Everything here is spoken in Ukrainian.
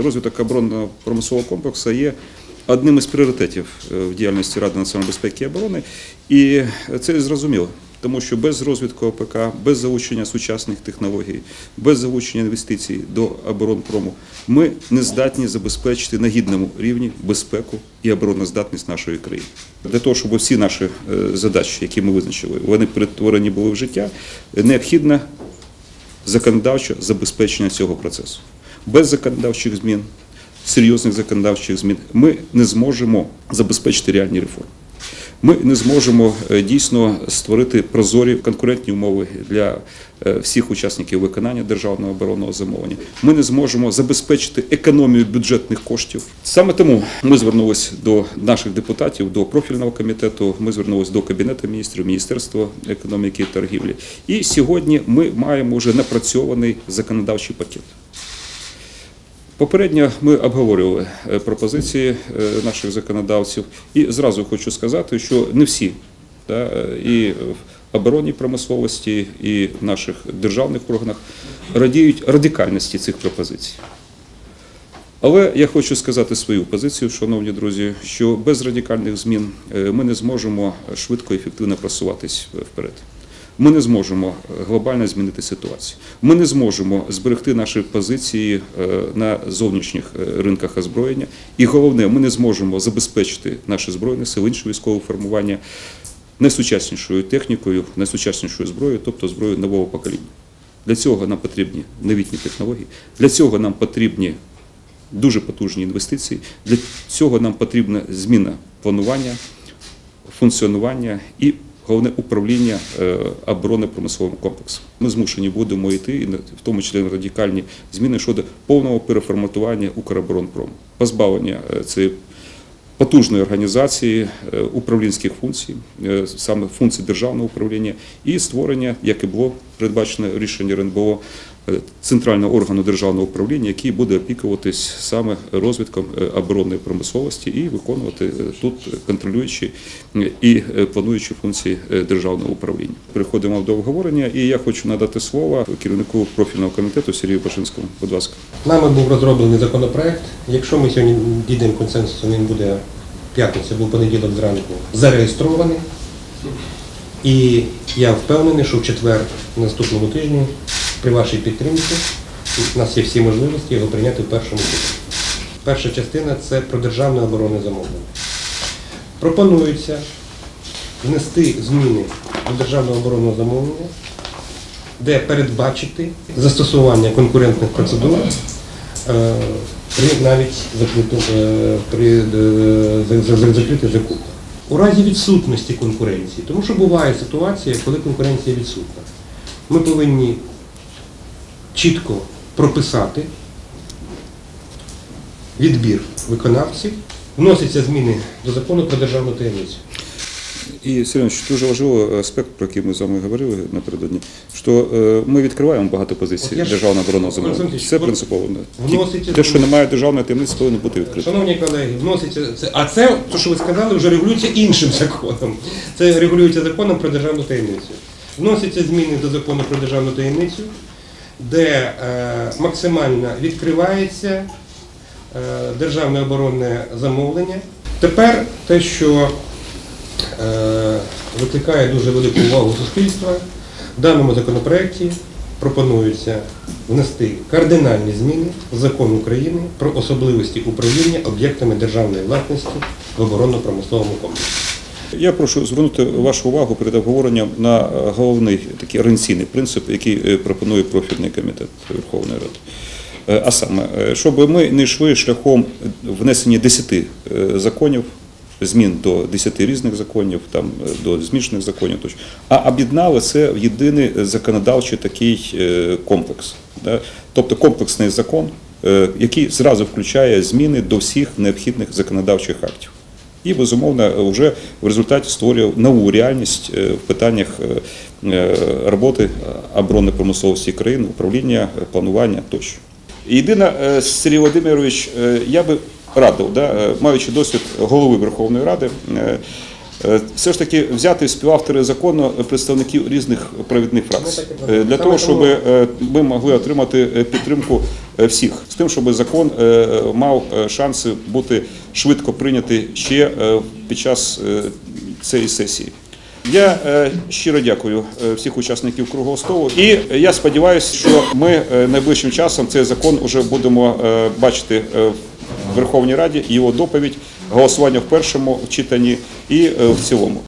Розвиток оборонного промислового комплексу є одним із пріоритетів е, в діяльності Ради національної безпеки і оборони, і це зрозуміло. Тому що без розвитку ОПК, без залучення сучасних технологій, без залучення інвестицій до оборонпрому ми не здатні забезпечити на гідному рівні безпеку і обороноздатність нашої країни. Для того, щоб всі наші е, задачі, які ми визначили, вони перетворені були в життя, необхідно законодавче забезпечення цього процесу. Без законодавчих змін, серйозних законодавчих змін, ми не зможемо забезпечити реальні реформи. Ми не зможемо е, дійсно створити прозорі конкурентні умови для е, всіх учасників виконання державного оборонного замовлення. Ми не зможемо забезпечити економію бюджетних коштів. Саме тому ми звернулися до наших депутатів, до профільного комітету. Ми звернулися до кабінету міністрів, міністерства економіки і торгівлі. І сьогодні ми маємо вже напрацьований законодавчий пакет. Попередньо ми обговорювали е, пропозиції е, наших законодавців, і зразу хочу сказати, що не всі да, е, і в оборонній промисловості, і в наших державних органах радіють радикальності цих пропозицій. Але я хочу сказати свою позицію, шановні друзі, що без радикальних змін ми не зможемо швидко і ефективно просуватись вперед. Ми не зможемо глобально змінити ситуацію. Ми не зможемо зберегти наші позиції е, на зовнішніх е, ринках озброєння. І головне, ми не зможемо забезпечити наші збройні сили, інші військові формування найсучаснішою технікою, найсучаснішою зброєю, тобто зброєю нового покоління. Для цього нам потрібні новітні технології, для цього нам потрібні дуже потужні інвестиції. Для цього нам потрібна зміна планування, функціонування і головне управління оборони оборонно-промисловим комплексом. Ми змушені будемо йти, і в тому числі радикальні зміни щодо повного переформатування Укроборонпрому, позбавлення е, цієї потужної організації е, управлінських функцій, е, саме функцій державного управління, і створення, як і було передбачено рішення РНБО, е, центрального органу державного управління, який буде опікуватись саме розвитком е, оборонної промисловості і виконувати е, тут контролюючі е, і е, плануючі функції е, державного управління. Переходимо до обговорення, і я хочу надати слово керівнику профільного комітету Сергію Бажинському. Будь ласка. Нами був розроблений законопроект. Якщо ми сьогодні дійдемо консенсусу, він буде в п'ятницю або понеділок зранку зареєстрований. І я впевнений, що в четвер на наступному тижні при вашій підтримці у нас є всі можливості його прийняти в першому читанні. Перша частина це про державне оборонне замовлення. Пропонується внести зміни до державного оборонного замовлення, де передбачити застосування конкурентних процедур е, при навіть е, при е, за- за- за- закритих закупках. У разі відсутності конкуренції, тому що буває ситуація, коли конкуренція відсутна. Ми повинні чітко прописати відбір виконавців, вносяться зміни до закону про державну таємницю. І Сергій Іванович, дуже важливий аспект, про який ми з вами говорили напередодні, що е, ми відкриваємо багато позицій державного оборонного замовлення. Це принципово. вноситься Те, що немає державної таємниці, повинно бути відкрито. Шановні колеги, вноситься це. А це, то, що ви сказали, вже регулюється іншим законом. Це регулюється законом про державну таємницю. Вносяться зміни до закону про державну таємницю, де е, максимально відкривається е, державне оборонне замовлення. Тепер те, що е, викликає дуже велику увагу суспільства, в даному законопроекті пропонується внести кардинальні зміни в закон України про особливості управління об'єктами державної власності в оборонно-промисловому комплексі. Я прошу звернути вашу увагу перед обговоренням на е, головний такий організаційний принцип, який е, пропонує профільний комітет Верховної Ради. Е, А саме, щоб ми не йшли шляхом внесення 10 е, законів, змін до 10 різних законів, там до змішаних законів, тощо, а об'єднали це в єдиний законодавчий такий комплекс. да. Тобто комплексний закон, який зразу включає зміни до всіх необхідних законодавчих актів. І, безумовно, вже в результаті створює нову реальність е, в питаннях е, е, роботи оборонної промисловості країни, управління, планування тощо. Єдине, Сергій Володимирович, я би радив, да, маючи досвід голови Верховної Ради, все ж таки взяти співавтори закону представників різних провідних фракцій. Для того, щоб ми могли отримати підтримку всіх з тим, щоб закон е, мав е, шанси бути швидко прийнятий ще е, під час е, цієї сесії. Я е, щиро дякую е, всіх учасників круглого столу. І я сподіваюся, що ми е, найближчим часом цей закон вже будемо е, бачити е, в Верховній Раді, його доповідь, голосування в першому читанні і е, в цілому.